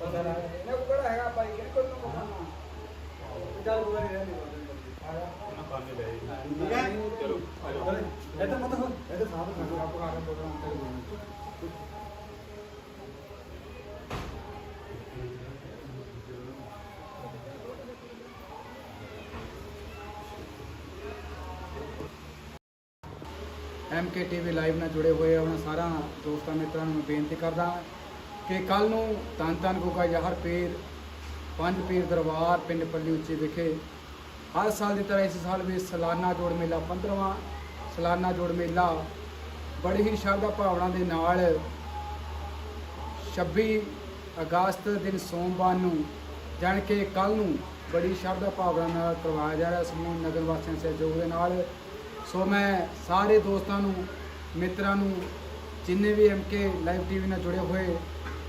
ਪਤਾ ਨਾ ਨਾ ਕਿਹੜਾ ਹੈਗਾ ਭਾਈ ਕਿਹੜੇ ਕੋਲ ਨੂੰ ਬਖਾਣਾ ਚੱਲ ਕੋਈ ਰਹਿ ਨਹੀਂ ਉਹਨਾਂ ਪਾਣੀ ਲੈ ਠੀਕ ਹੈ। ਚਲੋ ਆ ਜਾਓ। ਇਹ ਤਾਂ ਮਤ ਹੋ ਇਹ ਤਾਂ ਸਾਫ਼ ਕਰ ਲਓ ਆਪ ਕਾ ਕੇ ਪ੍ਰੋਗਰਾਮ ਕਰ ਲਓ ਐਮ ਕੇ ਟੀਵੀ ਲਾਈਵ ਨਾਲ ਜੁੜੇ ਹੋਏ ਉਹਨਾਂ ਸਾਰਾ ਦੋਸਤਾਂ ਮਿੱਤਰਾਂ ਨੂੰ ਬੇਨਤੀ ਕਰਦਾ ਕਿ ਕੱਲ ਨੂੰ ਧੰਨ ਧੰਨ ਗੁਗਾ ਯਹਰ ਪੀਰ, ਪੰਜ ਪੀਰ ਦਰਬਾਰ ਪਿੰਡ ਪੱਲੀ ਉੱਚੇ ਵਿਖੇ ਹਰ ਸਾਲ ਦੀ ਤਰ੍ਹਾਂ ਇਸ ਸਾਲ ਵੀ ਸਾਲਾਨਾ ਜੋੜ ਮੇਲਾ 15ਵਾਂ ਸਾਲਾਨਾ ਜੋੜ ਮੇਲਾ ਬੜੀ ਹੀ ਸ਼ਰਧਾ ਭਾਵਨਾ ਦੇ ਨਾਲ 26 ਅਗਸਤ ਦਿਨ ਸੋਮਵਾਰ ਨੂੰ ਜਾਣ ਕੇ ਕੱਲ ਨੂੰ ਬੜੀ ਸ਼ਰਧਾ ਭਾਵਨਾ ਨਾਲ ਕਰਵਾਇਆ ਜਾ ਰਿਹਾ ਸਮੂਹ ਨਗਰ ਵਾਸੀਆਂ ਦੇ ਸਹਿਯੋਗ ਦੇ ਨਾਲ। ਸੋ ਮੈਂ ਸਾਰੇ ਦੋਸਤਾਂ ਨੂੰ, ਮਿੱਤਰਾਂ ਨੂੰ, ਜਿੰਨੇ ਵੀ ਐਮਕੇ ਲਾਈਵ ਟੀਵੀ ਨਾਲ ਜੁੜੇ ਹੋਏ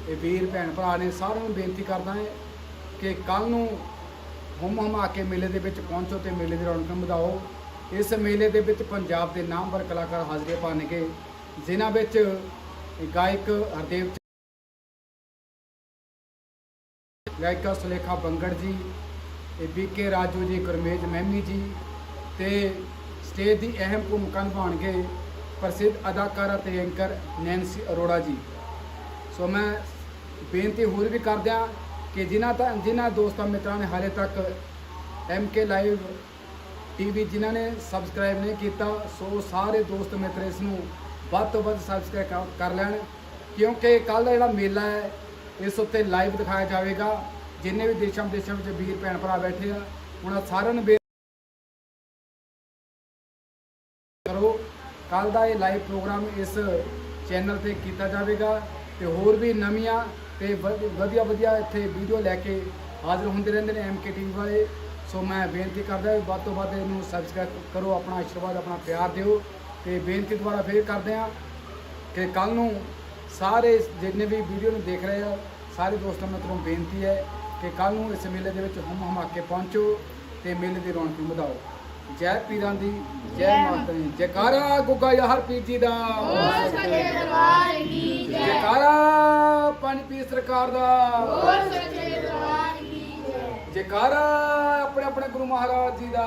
ਇਹ ਵੀਰ ਭੈਣ ਭਰਾ ਨੇ ਸਾਰਿਆਂ ਨੂੰ ਬੇਨਤੀ ਕਰਦਾ ਹੈ ਕਿ ਕੱਲ ਨੂੰ ਹੁਮ ਹਮਾ ਕੇ ਮੇਲੇ ਦੇ ਵਿੱਚ ਪਹੁੰਚੋ ਤੇ ਮੇਲੇ ਦੀ ਰੌਣਕ ਵਧਾਓ। ਇਸ ਮੇਲੇ ਦੇ ਵਿੱਚ ਪੰਜਾਬ ਦੇ ਨਾਮਵਰ ਕਲਾਕਾਰ ਹਾਜ਼ਰੀ ਪਾਣਗੇ ਜਿਨ੍ਹਾਂ ਵਿੱਚ ਗਾਇਕ ਹਰਦੇਵ ਗਾਇਕਾ ਸੁਲੇਖਾ ਬੰਗੜ ਜੀ, ਇਹ ਬੀਕੇ ਰਾਜੂ ਜੀ, ਗੁਰਮੇਜ ਮਹਿਮੀ ਜੀ ਤੇ ਸਟੇਜ ਦੀ ਅਹਿਮ ਭੂਮਿਕਾ ਨਿਭਾਉਣਗੇ ਪ੍ਰਸਿੱਧ ਅਦਾਕਾਰਾ ਤੇ ਐਂਕਰ ਨੈਂਸੀ ਅਰੋੜਾ ਜੀ। ਸੋ ਮੈਂ ਬੇਨਤੀ ਹੋਰ ਵੀ ਕਰਦਿਆਂ ਕਿ ਜਿਨ੍ਹਾਂ ਤਾਂ ਜਿਨ੍ਹਾਂ ਦੋਸਤਾਂ ਮਿੱਤਰਾਂ ਨੇ ਹਾਲੇ ਤੱਕ ਐਮ ਕੇ ਲਾਈਵ ਟੀਵੀ ਜਿਨ੍ਹਾਂ ਨੇ ਸਬਸਕ੍ਰਾਈਬ ਨਹੀਂ ਕੀਤਾ, ਸੋ ਸਾਰੇ ਦੋਸਤ ਮਿੱਤਰ ਇਸ ਨੂੰ ਵੱਧ ਤੋਂ ਵੱਧ ਸਬਸਕ੍ਰਾਈਬ ਕਰ ਲੈਣ, ਕਿਉਂਕਿ ਕੱਲ ਦਾ ਜਿਹੜਾ ਮੇਲਾ ਹੈ, ਇਸ ਉੱਤੇ ਲਾਈਵ ਦਿਖਾਇਆ ਜਾਵੇਗਾ। ਜਿੰਨੇ ਵੀ ਦੇਸ਼ਾਂ ਵਿਦੇਸ਼ਾਂ ਵਿੱਚ ਵੀਰ ਭੈਣ ਭਰਾ ਬੈਠੇ ਆ, ਉਹਨਾਂ ਸਾਰਿਆਂ ਨੂੰ ਬੇ- ਕਰੋ ਕੱਲ ਦਾ ਇਹ ਲਾਈਵ ਪ੍ਰੋਗਰਾਮ ਇਸ ਚੈਨਲ ਤੇ ਕੀਤਾ ਜਾਵੇਗਾ। ਤੇ ਹੋਰ ਵੀ ਨਵੀਆਂ ਤੇ ਵਧ- ਵਧੀਆ ਵਧੀਆ ਇੱਥੇ ਵੀਡੀਓ ਲੈ ਕੇ ਹਾਜ਼ਰ ਹੁੰਦੇ ਰਹਿੰਦੇ ਨੇ ਐਮਕੇ ਟੀਵੀ ਵਾਲੇ। ਸੋ ਮੈਂ ਬੇਨਤੀ ਕਰਦਾ ਵੀ ਵੱਧ ਤੋਂ ਵੱਧ ਇਹਨੂੰ ਸਬਸਕ੍ਰਾਈਬ ਕਰੋ, ਆਪਣਾ ਆਸ਼ੀਰਵਾਦ, ਆਪਣਾ ਪਿਆਰ ਦਿਓ ਤੇ ਬੇਨਤੀ ਦੁਬਾਰਾ ਫੇਰ ਕਰਦੇ ਹਾਂ ਕਿ ਕੱਲ ਨੂੰ ਸਾਰੇ ਜਿੰਨੇ ਵੀ ਵੀਡੀਓ ਨੂੰ ਦੇਖ ਰਹੇ ਆ, ਸਾਰੇ ਦੋਸਤਾਂ ਮਿੱਤਰਾਂ ਨੂੰ ਬੇਨਤੀ ਹੈ ਕਿ ਕੱਲ ਨੂੰ ਇਸ ਮੇਲੇ ਦੇ ਵਿੱਚ ਹਮ ਹਮਾ ਕੇ ਪਹੁੰਚੋ ਤੇ ਮੇਲੇ ਦੀ ਰੌਣਕ ਵਧਾਓ। ਜੈ ਪੀਰਾਂ ਦੀ ਜੈ ਮਾਤਾ ਦੀ ਜੈਕਾਰਾ ਗੁੱਗਾ ਯਾਰ ਪੀਰ ਜੀ ਦਾ। ਬੋਲ ਸਕੇ ਦਰਬਾਰ ਕੀ ਜੈ। ਜੈਕਾਰਾ ਪੰਜ ਪੀਰ ਸਰਕਾਰ ਦਾ। ਬੋਲ ਸਕੇ ਦਰਬਾਰ ਕੀ ਜੈ। ਜੈਕਾਰਾ ਆਪਣੇ ਆਪਣੇ ਗੁਰੂ ਮਹਾਰਾਜ ਜੀ ਦਾ।